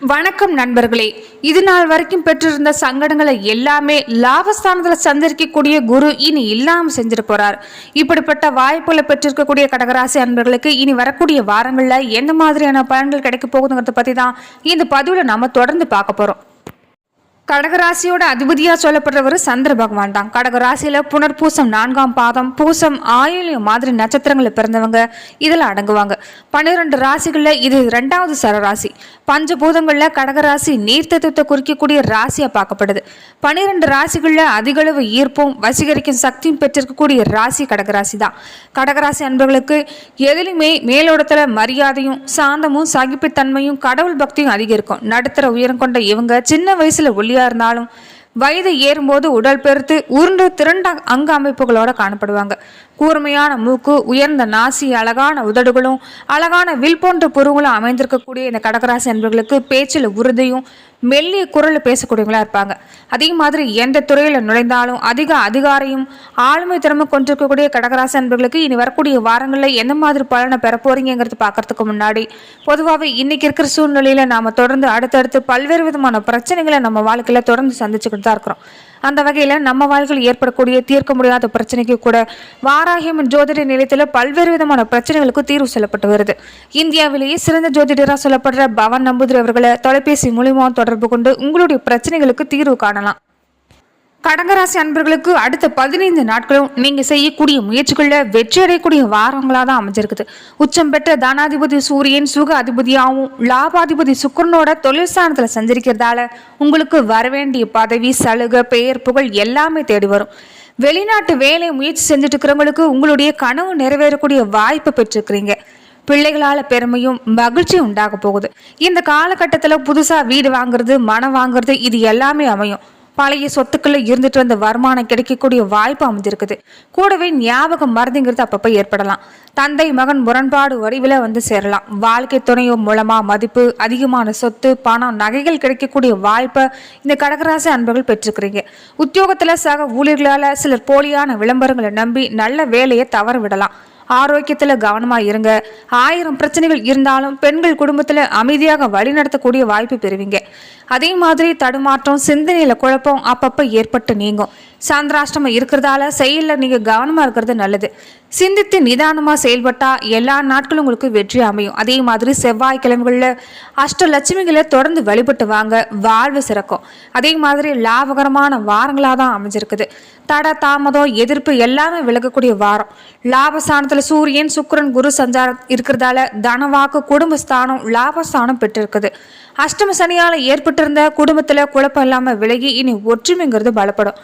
வணக்கம் நண்பர்களே. இது நாள் வரைக்கும் பெற்றிருந்த சங்கடங்களை எல்லாமே லாபஸ்தானத்தில் சந்தரிக்கக்கூடிய குரு இனி இல்லாமல் செஞ்சுட்டு போறார். இப்படிப்பட்ட வாய்ப்புகளை பெற்றிருக்கக்கூடிய கடகராசி அன்பர்களுக்கு இனி வரக்கூடிய வாரங்களில் எந்த மாதிரியான பலன்கள் கிடைக்க போகுதுங்கிறத பற்றி தான் இந்த பதிவில் நம்ம தொடர்ந்து பார்க்க போகிறோம் கடகராசியோட அதிபதியாக சொல்லப்படுறவர் சந்திர பகவான் தான். கடகராசியில் புனர்பூசம் நான்காம் பாதம் பூசம் ஆயிலியம் மாதிரி நட்சத்திரங்களை பிறந்தவங்க இதில் அடங்குவாங்க. பன்னிரெண்டு ராசிகளில் இது ரெண்டாவது சரராசி. பஞ்சபூதங்களில் கடகராசி நீர்த்தத்துவத்தை குறிக்கக்கூடிய ராசியாக பார்க்கப்படுது. பன்னிரெண்டு ராசிகளில் அதிகளவு ஈர்ப்பும் வசீகரிக்கும் சக்தியும் பெற்றிருக்கக்கூடிய ராசி கடகராசி தான். கடகராசி அன்பர்களுக்கு எதிலுமே மேலோடத்தில் மரியாதையும் சாந்தமும் சகிப்புத்தன்மையும் கடவுள் பக்தியும் அதிகரிக்கும். நடுத்தர உயரம் கொண்ட இவங்க சின்ன வயசில் ஒளி ஒல்லியா இருந்தாலும் வயது ஏறும்போது உடல் பெருத்து உருண்டு திரண்ட அங்க அமைப்புகளோட காணப்படுவாங்க. கூர்மையான மூக்கு உயர்ந்த நாசி அழகான உதடுகளும் அழகான வில் போன்ற பொருங்களும் அமைந்திருக்கக்கூடிய இந்த கடகராசி அன்பர்களுக்கு பேச்சில் உறுதியும் மெல்லிய குரல் பேசக்கூடியவங்களா இருப்பாங்க. அதே மாதிரி எந்த துறையில் நுழைந்தாலும் அதிக அதிகாரியும் ஆளுமை திறமை கொண்டிருக்கக்கூடிய கடகராசி அன்பர்களுக்கு இனி வரக்கூடிய வாரங்களில் எந்த மாதிரி பலனை பெற போறீங்கிறது பார்க்கறதுக்கு முன்னாடி பொதுவாகவே இன்னைக்கு இருக்கிற சூழ்நிலையில நாம தொடர்ந்து அடுத்தடுத்து பல்வேறு விதமான பிரச்சனைகளை நம்ம வாழ்க்கையில தொடர்ந்து சந்திச்சுக்கிட்டு தான் இருக்கிறோம். அந்த வகையில் நம்ம வாழ்க்கையில் ஏற்படக்கூடிய தீர்க்க முடியாத பிரச்சனைக்கு கூட வாராகியம் ஜோதிட நிலையத்தில் பல்வேறு விதமான பிரச்சனைகளுக்கு தீர்வு சொல்லப்பட்டு வருது. இந்தியாவிலேயே சிறந்த ஜோதிடராக சொல்லப்படுற பவன் நம்பூதிரி அவர்களை தொலைபேசி மூலியமாக தொடர்பு கொண்டு உங்களுடைய பிரச்சனைகளுக்கு தீர்வு காணலாம். கடகராசி அன்பர்களுக்கு அடுத்த பதினைந்து நாட்களும் நீங்க செய்யக்கூடிய முயற்சிகள்ல வெற்றி அடையக்கூடிய வாரங்களா தான் அமைஞ்சிருக்குது. உச்சம் பெற்ற தனாதிபதி சூரியன் சுக அதிபதியாகவும் லாபாதிபதி சுக்கரனோட தொழில் ஸ்தானத்துல சஞ்சரிக்கிறதால உங்களுக்கு வரவேண்டிய பதவி சலுகை பெயர் புகழ் எல்லாமே தேடி வரும். வெளிநாட்டு வேலை முயற்சி செஞ்சுட்டு இருக்கிறவங்களுக்கு உங்களுடைய கனவு நிறைவேறக்கூடிய வாய்ப்பு பெற்றிருக்கிறீங்க. பிள்ளைகளால பெருமையும் மகிழ்ச்சியும் உண்டாக போகுது. இந்த காலகட்டத்தில் புதுசா வீடு வாங்குறது மனம் வாங்குறது இது எல்லாமே அமையும். பழைய சொத்துக்களை இருந்துட்டு வந்த வருமானம் கிடைக்கக்கூடிய வாய்ப்பு அமைஞ்சிருக்குது. கூடவே ஞாபகம் மருந்துங்கிறது அப்பப்போ ஏற்படலாம். தந்தை மகன் முரண்பாடு வடிவில் வந்து சேரலாம். வாழ்க்கை துணையோ மூலமாக மதிப்பு அதிகமான சொத்து பணம் நகைகள் கிடைக்கக்கூடிய வாய்ப்பை இந்த கடகராசி அன்பர்கள் பெற்றிருக்கிறீங்க. உத்தியோகத்தில் சக ஊழியர்களால் சிலர் போலியான விளம்பரங்களை நம்பி நல்ல வேலையை தவற விடலாம் ஆரோக்கியத்தில் கவனமாக இருங்க. ஆயிரம் பிரச்சனைகள் இருந்தாலும் பெண்கள் குடும்பத்தில் அமைதியாக வழிநடத்தக்கூடிய வாய்ப்பு பெறுவீங்க. அதே மாதிரி தடுமாற்றம் சிந்தனையில் குழப்பம் அப்பப்போ ஏற்பட்டு நீங்கும். சாந்திராஷ்டமம் இருக்கிறதால செயலில் நீங்கள் கவனமாக இருக்கிறது நல்லது. சிந்தித்து நிதானமாக செயல்பட்டால் எல்லா நாட்களும் உங்களுக்கு வெற்றி அமையும். அதே மாதிரி செவ்வாய்க்கிழமைகளில் அஷ்டலட்சுமிகளை தொடர்ந்து வழிபட்டு வாங்க வாழ்வு சிறக்கும். அதே மாதிரி லாபகரமான வாரங்களாக தான் அமைஞ்சிருக்குது. தட தாமதம் எதிர்ப்பு எல்லாமே விலகக்கூடிய வாரம். லாபஸ்தானத்தில் சூரியன் சுக்கரன் குரு சஞ்சாரம் இருக்கிறதால தனவாக்கு குடும்பஸ்தானம் லாபஸ்தானம் பெற்றிருக்குது. அஷ்டம சனியால் ஏற்பட்டிருந்த குடும்பத்தில் குழப்பம் இல்லாமல் விலகி இனி ஒற்றுமைங்கிறது பலப்படும்.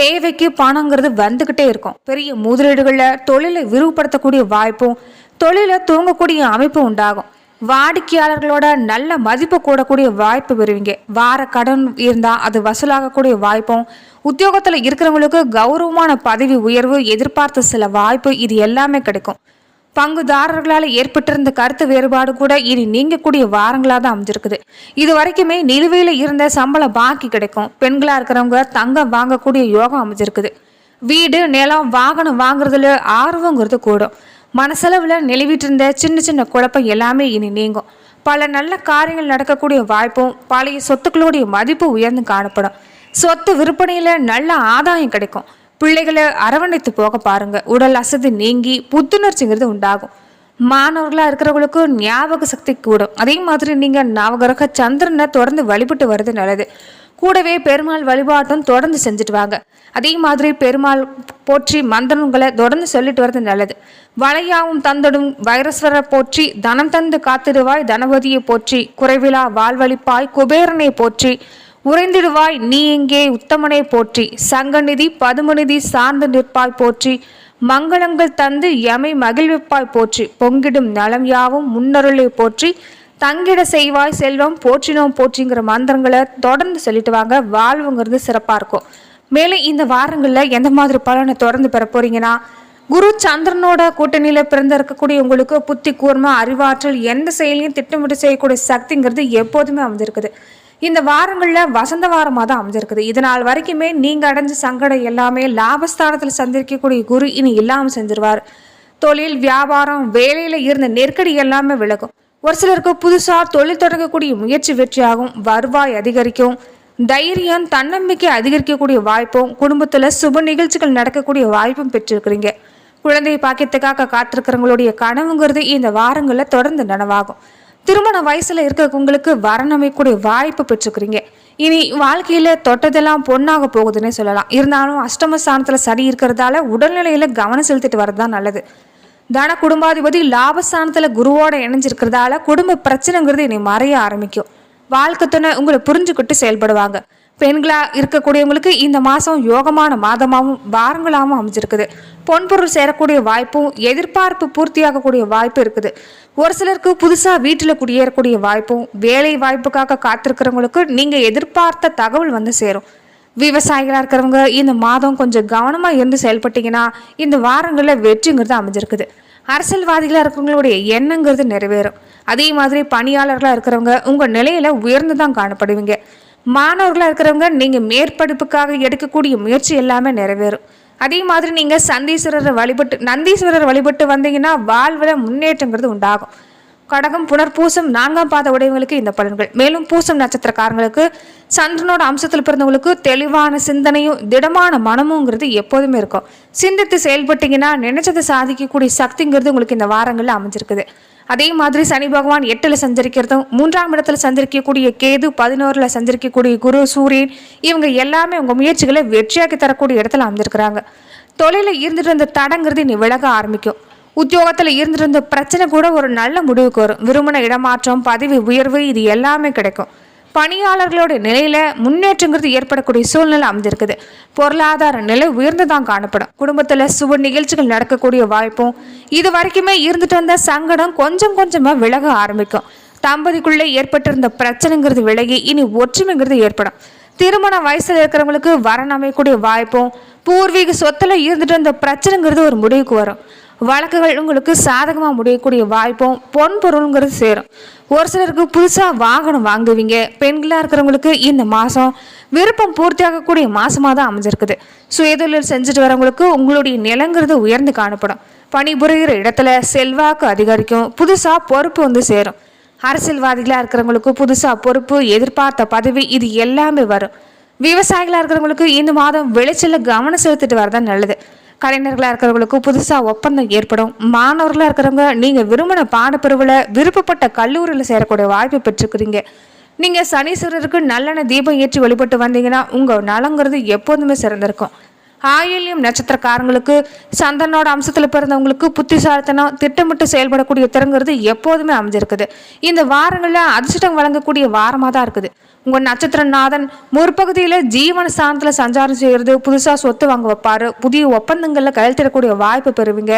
தேவைக்கு பணங்கிறது வந்துக்கிட்டே இருக்கும். பெரிய முதலீடுகளில் தொழிலை விரிவுபடுத்தக்கூடிய வாய்ப்பும் தொழிலை தூங்கக்கூடிய அமைப்பும் உண்டாகும். வாடிக்கையாளர்களோட நல்ல மதிப்பு கூடக்கூடிய வாய்ப்பு பெறுவீங்க. வார கடன் இருந்தால் அது வசூலாகக்கூடிய வாய்ப்பும் உத்தியோகத்தில் இருக்கிறவங்களுக்கு கௌரவமான பதவி உயர்வு எதிர்பார்த்த சில வாய்ப்பு இது எல்லாமே கிடைக்கும். பங்குதாரர்களால் ஏற்பட்டிருந்த கருத்து வேறுபாடு கூட இனி நீங்கக்கூடிய வாரங்களாக தான் அமைஞ்சிருக்குது. இது வரைக்குமே நிலுவையில் இருந்த சம்பளம் பாக்கி கிடைக்கும். பெண்களாக இருக்கிறவங்க தங்கம் வாங்கக்கூடிய யோகம் அமைஞ்சிருக்குது. வீடு நிலம் வாகனம் வாங்குறதுல ஆர்வங்கிறது கூடும். மனசளவில் நிலவிட்டிருந்த சின்ன சின்ன குழப்பம் எல்லாமே இனி நீங்கும். பல நல்ல காரியங்கள் நடக்கக்கூடிய வாய்ப்பும் பழைய சொத்துக்களுடைய மதிப்பு உயர்ந்து காணப்படும். சொத்து விற்பனையில் நல்ல ஆதாயம் கிடைக்கும். பிள்ளைகளை அரவணைத்து போக பாருங்கள் உடல் அசதி நீங்கி புத்துணர்ச்சிங்கிறது உண்டாகும். மாணவர்களாக இருக்கிறவங்களுக்கு ஞாபக சக்தி கூடும். அதே மாதிரி நீங்கள் நவகிரக சந்திரனை தொடர்ந்து வழிபட்டு வர்றது நல்லது. கூடவே பெருமாள் வழிபாட்டும் தொடர்ந்து செஞ்சுட்டு வாங்க அதே மாதிரி பெருமாள் போற்றி மந்திரங்களை தொடர்ந்து சொல்லிட்டு வர்றது நல்லது. வளையாவும் தந்தடும் வைரஸ்வரர் போற்றி தனம் தந்து காத்திடுவாய் தனபதியை போற்றி குறைவிழா வாழ்வழிப்பாய் குபேரனை போற்றி உறைந்திடுவாய் நீ இங்கே உத்தமனை போற்றி சங்கநிதி பதுமநிதி சார்ந்து நிற்பாய் போற்றி மங்களங்கள் தந்து எமை மகிழ்விப்பாய் போற்றி பொங்கிடும் நலம் யாவும் முன்னருளை போற்றி தங்கிட செய்வாய் செல்வம் போற்றினோம் போற்றிங்கிற மந்திரங்களை தொடர்ந்து சொல்லிட்டு வாங்க. வாழ்வுங்கிறது சிறப்பாக இருக்கும். மேலும் இந்த வாரங்களில் எந்த மாதிரி பலனை தொடர்ந்து பெற போறீங்கன்னா குரு சந்திரனோட கூட்டணியில் பிறந்த இருக்கக்கூடிய உங்களுக்கு புத்தி கூர்மை அறிவாற்றல் எந்த செயலையும் திட்டமிட்டு செய்யக்கூடிய சக்திங்கிறது எப்போதுமே அமைஞ்சிருக்குது. இந்த வாரங்களில் வசந்த வாரமாக தான் அமைஞ்சிருக்குது. இதனால் வரைக்குமே நீங்கள் அடைஞ்ச சங்கடம் எல்லாமே லாபஸ்தானத்தில் சந்திக்கக்கூடிய குரு இனி இல்லாமல் செஞ்சிருவார். தொழில் வியாபாரம் வேலையில் இருந்த நெருக்கடி எல்லாமே விலகும். ஒரு சிலருக்கு புதுசாக தொழில் தொடங்கக்கூடிய முயற்சி வெற்றியாகும் வருவாய் அதிகரிக்கும் தைரியம் தன்னம்பிக்கை அதிகரிக்கக்கூடிய வாய்ப்பும் குடும்பத்தில் சுப நிகழ்ச்சிகள் நடக்கக்கூடிய வாய்ப்பும் பெற்றிருக்கிறீங்க. குழந்தை பாக்கியத்துக்காக காத்திருக்கிறவங்களுடைய கனவுங்கிறது இந்த வாரங்களில் தொடர்ந்து நனவாகும். திருமண வயசில் இருக்கிறவங்களுக்கு வரணமைக்கூடிய வாய்ப்பு பெற்றுக்கிறீங்க இனி வாழ்க்கையில் தொட்டதெல்லாம் பொண்ணாக போகுதுன்னே சொல்லலாம். இருந்தாலும் அஷ்டம ஸ்தானத்தில் சரி இருக்கிறதால உடல்நிலையில் கவனம் செலுத்திட்டு வர்றது தான் நல்லது. தன குடும்பாதிபதி லாபஸ்தானத்தில் குருவோட இணைஞ்சிருக்கிறதால குடும்ப பிரச்சனைங்கிறது இனி மறைய ஆரம்பிக்கும். வாழ்க்கை துணை உங்களை புரிஞ்சுக்கிட்டு செயல்படுவாங்க. பெண்களாக இருக்கக்கூடியவங்களுக்கு இந்த மாதம் யோகமான மாதமாகவும் வாரங்களாகவும் அமைஞ்சிருக்குது. பொன்பொருள் சேரக்கூடிய வாய்ப்பும் எதிர்பார்ப்பு பூர்த்தியாகக்கூடிய வாய்ப்பு இருக்குது. ஒரு சிலருக்கு புதுசாக வீட்டில் குடியேறக்கூடிய வாய்ப்பும் வேலை வாய்ப்புக்காக காத்திருக்கிறவங்களுக்கு நீங்கள் எதிர்பார்த்த தகவல் வந்து சேரும். விவசாயிகளாக இருக்கிறவங்க இந்த மாதம் கொஞ்சம் கவனமாக இருந்து செயல்பட்டீங்கன்னா இந்த வாரங்களில் வெற்றிங்கிறது அமைஞ்சிருக்குது. அரசியல்வாதிகளாக இருக்கிறவங்களுடைய எண்ணங்கிறது நிறைவேறும். அதே மாதிரி பணியாளர்களாக இருக்கிறவங்க உங்கள் நிலையில் உயர்ந்து தான் காணப்படுவீங்க. மாணவர்களாக இருக்கிறவங்க நீங்கள் மேற்படிப்புக்காக எடுக்கக்கூடிய முயற்சி எல்லாமே நிறைவேறும். அதே மாதிரி நீங்கள் சந்தீஸ்வரரை வழிபட்டு நந்தீஸ்வரர் வழிபட்டு வந்தீங்கன்னா வாழ்வில் முன்னேற்றங்கிறது உண்டாகும். கடகம் புனர் பூசம் நான்காம் பாத உடையவங்களுக்கு இந்த பலன்கள். மேலும் பூசம் நட்சத்திரக்காரங்களுக்கு சந்திரனோட அம்சத்தில் பிறந்தவங்களுக்கு தெளிவான சிந்தனையும் திடமான மனமுங்கிறது எப்போதுமே இருக்கும். சிந்தித்து செயல்பட்டீங்கன்னா நினைச்சதை சாதிக்கக்கூடிய சக்திங்கிறது உங்களுக்கு இந்த வாரங்களில் அமைஞ்சிருக்குது. அதே மாதிரி சனி பகவான் எட்டில் சஞ்சரிக்கிறதும் மூன்றாம் இடத்துல சஞ்சரிக்கக்கூடிய கேது பதினோரில் சஞ்சரிக்கக்கூடிய குரு சூரியன் இவங்க எல்லாமே உங்கள் முயற்சிகளை வெற்றியாக்கி தரக்கூடிய இடத்துல அமைஞ்சிருக்கிறாங்க. தொழிலில் இருந்துட்டு இருந்த தடங்கிறது இனி விலக ஆரம்பிக்கும். உத்தியோகத்தில் இருந்திருந்த பிரச்சனை கூட ஒரு நல்ல முடிவுக்கு வரும். விரும்பின இடமாற்றம் பதவி உயர்வு இது எல்லாமே கிடைக்கும். பணியாளர்களோட நிலையில முன்னேற்றங்கிறது ஏற்படக்கூடிய சூழ்நிலை அமைஞ்சிருக்குது. பொருளாதார நிலை உயர்ந்துதான் காணப்படும். குடும்பத்துல சுப நிகழ்ச்சிகள் நடக்கக்கூடிய வாய்ப்பும் இது வரைக்குமே இருந்துட்டு வந்த சங்கடம் கொஞ்சம் கொஞ்சமா விலக ஆரம்பிக்கும். தம்பதிக்குள்ளே ஏற்பட்டிருந்த பிரச்சனைங்கிறது விலகி இனி ஒற்றுமைங்கிறது ஏற்படும். திருமண வயசுல இருக்கிறவங்களுக்கு வரன் அமையக்கூடிய வாய்ப்பும் பூர்வீக சொத்துல இருந்துட்டு வந்த பிரச்சனைங்கிறது ஒரு முடிவுக்கு வரும். வழக்குகள் உங்களுக்கு சாதகமாக முடியக்கூடிய வாய்ப்பும் பொன் பொருளுங்கிறது சேரும். ஒரு சிலருக்கு புதுசாக வாகனம் வாங்குவீங்க. பெண்களாக இருக்கிறவங்களுக்கு இந்த மாதம் விருப்பம் பூர்த்தியாகக்கூடிய மாதமாக தான் அமைஞ்சிருக்குது. சுயதொழில் செஞ்சுட்டு வரவங்களுக்கு உங்களுடைய நிலங்கிறது உயர்ந்து காணப்படும். பணிபுரிகிற இடத்துல செல்வாக்கு அதிகரிக்கும். புதுசாக பொறுப்பு வந்து சேரும். அரசியல்வாதிகளாக இருக்கிறவங்களுக்கு புதுசாக பொறுப்பு எதிர்பார்த்த பதவி இது எல்லாமே வரும். விவசாயிகளாக இருக்கிறவங்களுக்கு இந்த மாதம் விளைச்சலில் கவனம் செலுத்திட்டு வரதான் நல்லது. கலைஞர்களாக இருக்கிறவங்களுக்கு புதுசாக ஒப்பந்தம் ஏற்படும். மாணவர்களாக இருக்கிறவங்க நீங்கள் விரும்பின பாடப்பிரிவில் விருப்பப்பட்ட கல்லூரியில் சேரக்கூடிய வாய்ப்பு பெற்றுக்கிறீங்க நீங்கள் சனீஸ்வரருக்கு நல்லெண்ண தீபம் ஏற்றி வழிபட்டு வந்தீங்கன்னா உங்கள் நலங்கிறது எப்போதுமே சிறந்திருக்கும். ஆயுள்யம் நட்சத்திரக்காரங்களுக்கு சந்தனோட அம்சத்தில் பிறந்தவங்களுக்கு புத்திசாலித்தனம் திட்டமிட்டு செயல்படக்கூடிய திறங்கிறது எப்போதுமே அமைஞ்சிருக்குது. இந்த வாரங்களில் அதிர்ஷ்டம் வழங்கக்கூடிய வாரமாக தான் இருக்குது. உங்கள் நட்சத்திரநாதன் முற்பகுதியில் ஜீவன ஸ்தானத்தில் சஞ்சாரம் செய்கிறது புதுசாக சொத்து வாங்க வைப்பார் புதிய ஒப்பந்தங்களில் கையெழுத்திடக்கூடிய வாய்ப்பு பெறுவீங்க.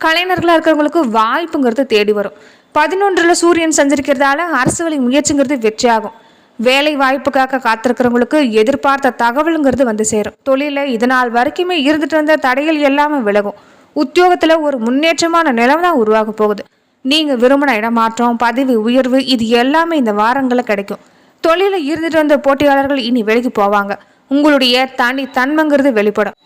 கலைஞர்களாக இருக்கிறவங்களுக்கு வாய்ப்புங்கிறது தேடி வரும். பதினொன்றில் சூரியன் சஞ்சரிக்கிறதால அரசு வழி முயற்சிங்கிறது வெற்றியாகும். வேலை வாய்ப்புக்காக காத்திருக்கிறவங்களுக்கு எதிர்பார்த்த தகவலுங்கிறது வந்து சேரும். தொழிலில் இதனால் வரைக்குமே இருந்துட்டு வந்த தடைகள் எல்லாமே விலகும். உத்தியோகத்தில் ஒரு முன்னேற்றமான நிலம் தான் உருவாக போகுது. நீங்கள் விரும்பின இடமாற்றம் பதவி உயர்வு இது எல்லாமே இந்த வாரங்களில் கிடைக்கும். தொழிலில் இருந்துட்டு வந்த போட்டியாளர்கள் இனி வெளிக்கு போவாங்க. உங்களுடைய தனி தன்மைங்கிறது வெளிப்படும்.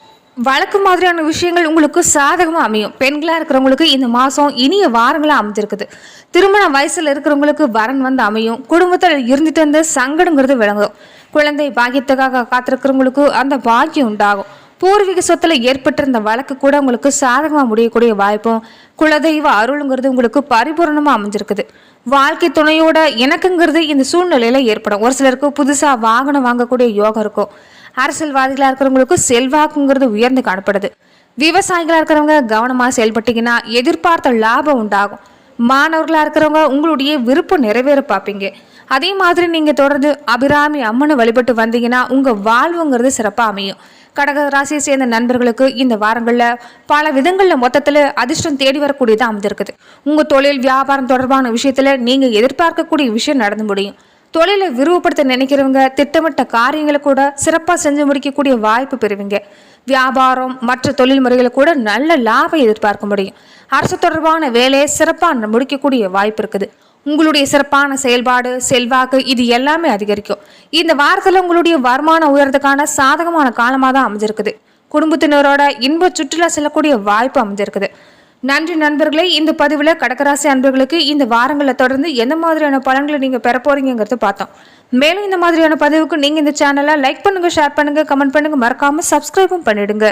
வழக்கு மாதிரியான விஷயங்கள் உங்களுக்கு சாதகமாக அமையும். பெண்களாக இருக்கிறவங்களுக்கு இந்த மாதம் இனிய வாரங்களாக அமைஞ்சிருக்குது. திருமண வயசில் இருக்கிறவங்களுக்கு வரன் வந்து அமையும். குடும்பத்தில் இருந்துட்டு இருந்த சங்கடங்கிறது விளங்கும். குழந்தை பாக்கியத்துக்காக காத்திருக்கிறவங்களுக்கு அந்த பாக்கியம் உண்டாகும். பூர்வீக சொத்தில் ஏற்பட்டிருந்த வழக்கு கூட உங்களுக்கு சாதகமாக முடியக்கூடிய வாய்ப்பும் குலதெய்வ அருளுங்கிறது உங்களுக்கு பரிபூர்ணமாக அமைஞ்சிருக்குது. வாழ்க்கை துணையோட எனக்குங்கிறது இந்த சூழ்நிலையில ஏற்படும். ஒரு சிலருக்கு புதுசாக வாகனம் வாங்கக்கூடிய யோகம் இருக்கும். அரசியல்வாதிகளாக இருக்கிறவங்களுக்கு செல்வாக்குங்கிறது உயர்ந்து காணப்படுது. விவசாயிகளாக இருக்கிறவங்க கவனமாக செயல்பட்டீங்கன்னா எதிர்பார்த்த லாபம் உண்டாகும். மாணவர்களாக இருக்கிறவங்க உங்களுடைய விருப்பம் நிறைவேற பார்ப்பீங்க அதே மாதிரி நீங்கள் தொடர்ந்து அபிராமி அம்மனை வழிபட்டு வந்தீங்கன்னா உங்கள் வாழ்வுங்கிறது சிறப்பாக அமையும். கடக ராசியை சேர்ந்த நண்பர்களுக்கு இந்த வாரங்களில் பல விதங்களில் மொத்தத்தில் அதிர்ஷ்டம் தேடி வரக்கூடியதாக அமைந்திருக்குது. உங்கள் தொழில் வியாபாரம் தொடர்பான விஷயத்தில் நீங்கள் எதிர்பார்க்கக்கூடிய விஷயம் நடந்து முடியும். தொழிலை விரிவுபடுத்த நினைக்கிறவங்க திட்டமிட்ட காரியங்களை கூட சிறப்பாக செஞ்சு முடிக்கக்கூடிய வாய்ப்பு பெறுவீங்க. வியாபாரம் மற்ற தொழில் முறைகளை கூட நல்ல லாபம் எதிர்பார்க்க முடியும். அரசு தொடர்பான வேலையை சிறப்பாக முடிக்கக்கூடிய வாய்ப்பு இருக்குது. உங்களுடைய சிறப்பான செயல்பாடு செல்வாக்கு இது எல்லாமே அதிகரிக்கும். இந்த வாரத்தில் உங்களுடைய வருமானம் உயர்றதுக்கான சாதகமான காலமாக தான் அமைஞ்சிருக்குது. குடும்பத்தினரோட இன்ப சுற்றுலா செல்லக்கூடிய வாய்ப்பு அமைஞ்சிருக்குது. நன்றி நண்பர்களே இந்த பதிவில் கடகராசி அன்பர்களுக்கு இந்த வாரங்களில் தொடர்ந்து எந்த மாதிரியான பலன்களை நீங்கள் பெற போறீங்கிறத பார்த்தோம். மேலும் இந்த மாதிரியான பதிவுக்கு நீங்கள் இந்த சேனலை லைக் பண்ணுங்கள் ஷேர் பண்ணுங்கள் கமெண்ட் பண்ணுங்கள் மறக்காமல் சப்ஸ்கிரைபும் பண்ணிவிடுங்க